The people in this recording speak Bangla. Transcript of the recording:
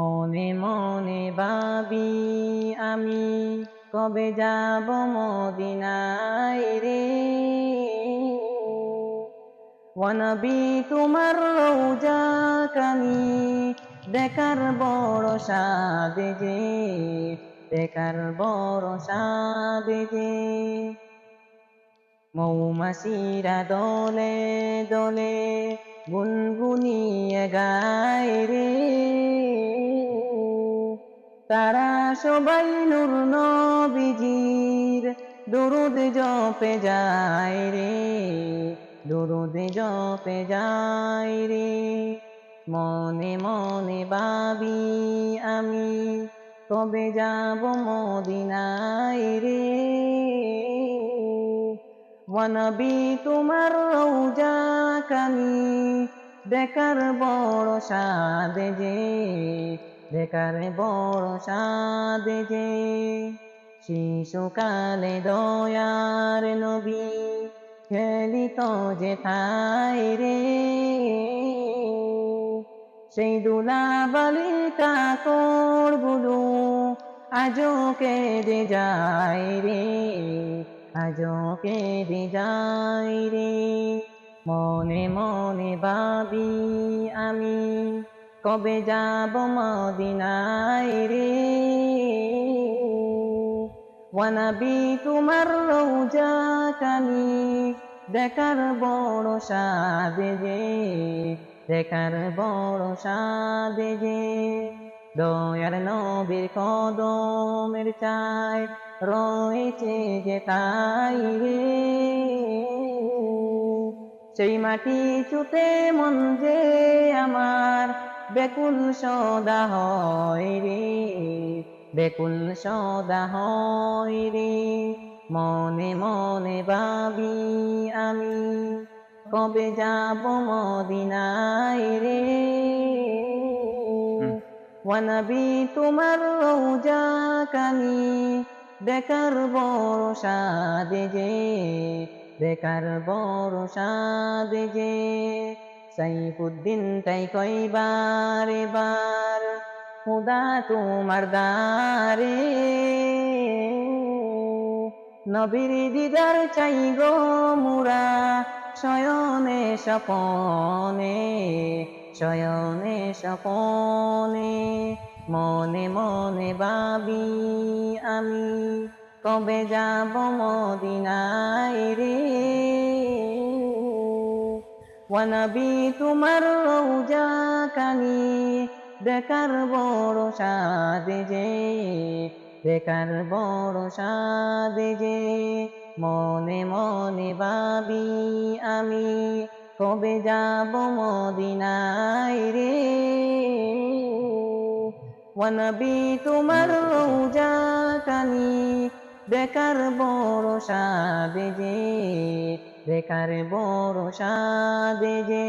মনে মনে ভাবি আমি, কবে যাব মদিনায় রে? ওয়ানবি তোমার রৌজা কানি দেখার বড় সাদে যে দেখার বড় সাদে যে। মৌমাসিরা দলে দলে গুনগুনিয়ে গায় রে। তারা সবাই নূর নবীজির। দরুদ জপে যায় রে, দরুদ জপে যায় রে। মনে মনে ভাবি আমি, কবে যাব মদিনায় রে? ওয়ানবি তোমার রৌজা কানি, দেখার বড় সাদে যে দেখার বড় সাদে যে, শিশুকালে দয়ার নবী খেলিত যে ঠাই রে। সেই দুলা বালিকা করগুলো আজও কেঁদে যায় রে, আজও কেঁদে যায় রে। মনে মনে ভাবি আমি কবে যাব মদিনায় রে? ওয়ানাবি তোমার রৌজা কানি দেখার বড় সাদে যে, দেখার বড় সাদে যে। দয়ার নবীর কদমের চাই রয়েছে যে তাই রে। সেই মাটি চুতে মন যে আমার বেকুল সদা হয় রে বেকুল সদা হয় রে। মনে মনে ভাবি আমি কবে যাব মদিনায় রে? ওয়ানাবি তোমার রৌজা কানি দেখার বড় সাদে যে দেখার বড় সাদে যে সাইফুদ্দিন তাই কইবার এবার খুদা তোমার দারে নবীর দিদার চাই গো মুরা, শয়নে সপনে শয়নে সপনে মনে মনে বাবি আমি। কবে যাব মদিনায় রে? ওয়ানবি তোমার রৌজা কানি দেখার বড় সাদে যে দেখার বড় সাদে যে মনে মনে ভাবি আমি, কবে যাব মদিনায় রে? ওয়ানবি তোমার রৌজা কানি দেখার বড় সাদে যে বেকার বড় সাদে যে